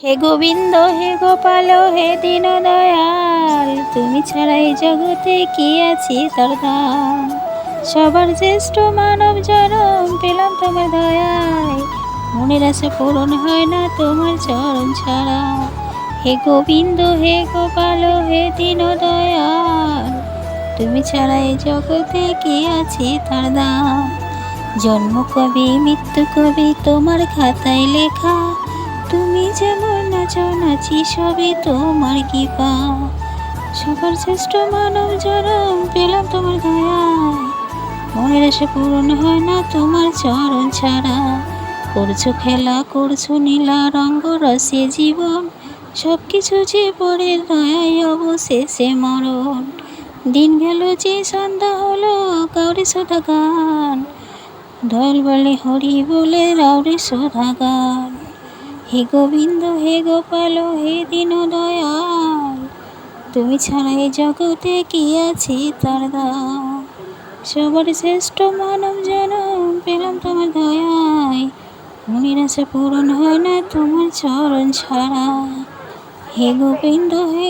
হে গোবিন্দ, হে গোপাল, হে দীন দয়াল তুমি ছাড়া এই জগতে কি আছি তার দাম সবার শ্রেষ্ঠ মানব জনম পেলাম তোমার দয়ায়, মনের আশা পূরণ হয় না তোমার চরণ ছাড়া। হে গোবিন্দ, হে গোপাল, হে দীন দয়াল তুমি ছাড়া এই জগতে কি আছি তার দাম জন্ম কবি, মৃত্যু কবি, তোমার খাতায় লেখা, তুমি যেমন নাচো নাচি সবই তোমার কি পা সবার শ্রেষ্ঠ মানব জনম পেলাম তোমার দয়ায়। মনের আশা পূরণ হয় না তোমার চরণ ছাড়া। করছ খেলা, করছ নীলা রঙ্গ, রসে জীবন। সব কিছু যে পরে দয়ায়, অবশেষে মরণ। দিন গেল যে সন্ধ্যা হলো কাউরি সোধা গান দয়াল বলে হরি বলে, রাউরে সোধা গান হে গোবিন্দ, হে গোপাল, হে দীন দয়াল তুমি ছাড়া এই জগতে কি আছে তার দাম? সবার শ্রেষ্ঠ মানব জনম পেলাম তোমার দয়ায়, মনের আশা পূরণ হয় না তোমার চরণ ছাড়া। হে গোবিন্দ, হে